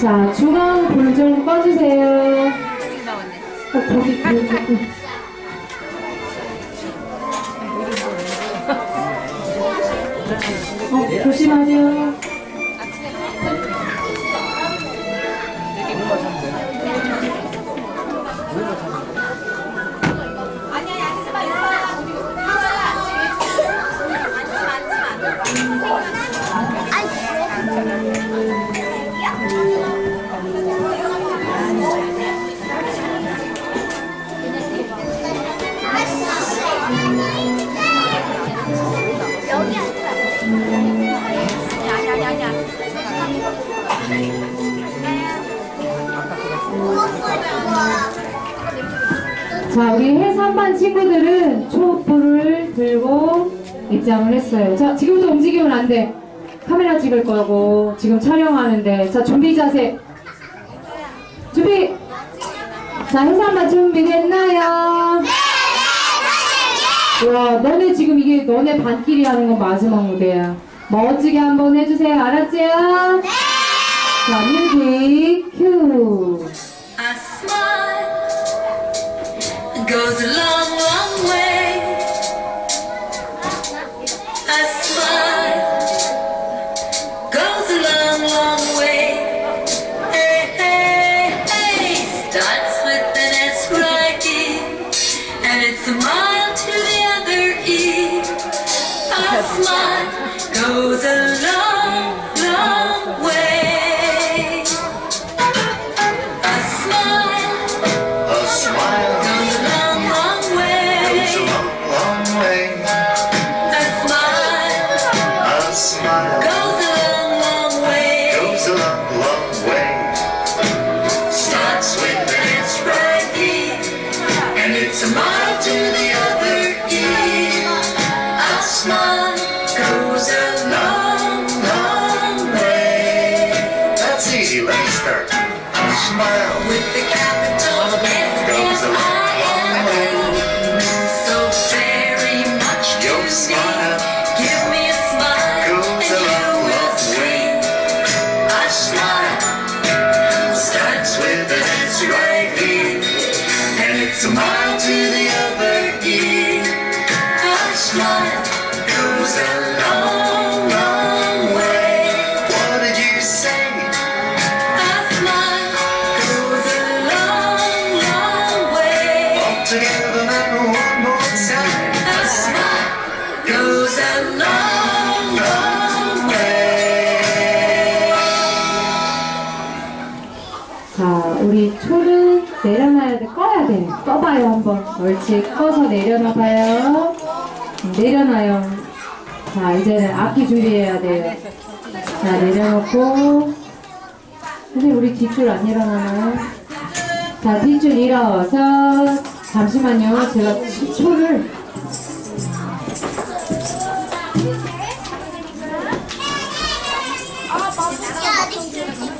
자, 중앙 불 좀 꺼주세요. 어, 거기 불 조금. 어, 조심하세요. 자, 우리 해산반 친구들은 촛불을 들고 입장을 했어요. 자, 지금부터 움직이면 안 돼. 카메라 찍을 거고, 지금 촬영하는데. 자, 준비 자세. 준비! 자, 해산반 준비됐나요? 와, 너네 지금 이게 너네 반끼리 하는 건 마지막 무대야. 멋지게 한번 해주세요. 알았지요? 자, 뮤직 큐. goes along. to the upper key. I smile, goes out. 자, 우리 초를 내려놔야 돼. 꺼야 돼. 꺼봐요, 한번. 옳지. 꺼서 내려놔봐요. 음, 내려놔요. 자, 이제는 악기 준비해야 돼요. 자, 내려놓고. 선생님, 우리 뒷줄 안 일어나나요? 자, 뒷줄 일어서. 잠시만요. 제가 초를. 야 아직이야.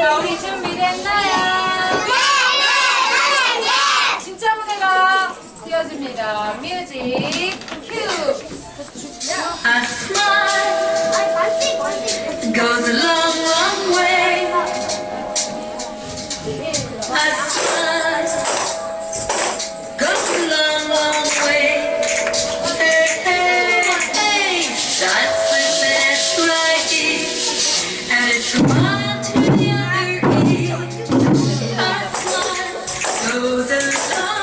자, 우리 준비됐나요? 진짜 무대가 띄워집니다. 뮤직 through the storm.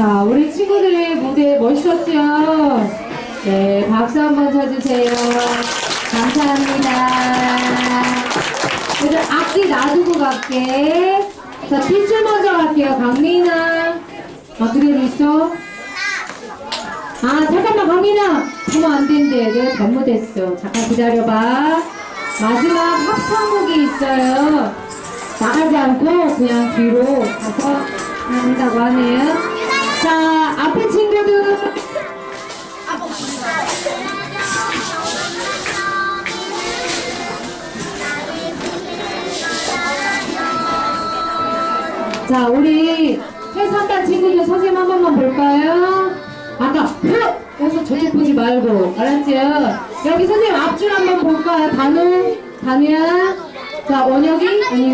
자, 우리 친구들의 무대 멋있었죠? 네, 박수 한번 쳐주세요. 감사합니다. 그래서 악기 놔두고 갈게. 자, 빛을 먼저 갈게요. 강민아. 아, 그대로 있어? 아, 잠깐만, 강민아. 그러면 안 된대. 내가 잘못했어. 잠깐 기다려봐. 마지막 합성곡이 있어요. 나가지 않고 그냥 뒤로 가서 한다고 하네요. 자, 우리 해상단 친구들 선생님 한 번만 볼까요? 아까 흑! 해서 저쪽 보지 말고 알았지요? 여기 선생님 앞줄 한번 볼까요? 단우? 단우야? 자, 원혁이? 아니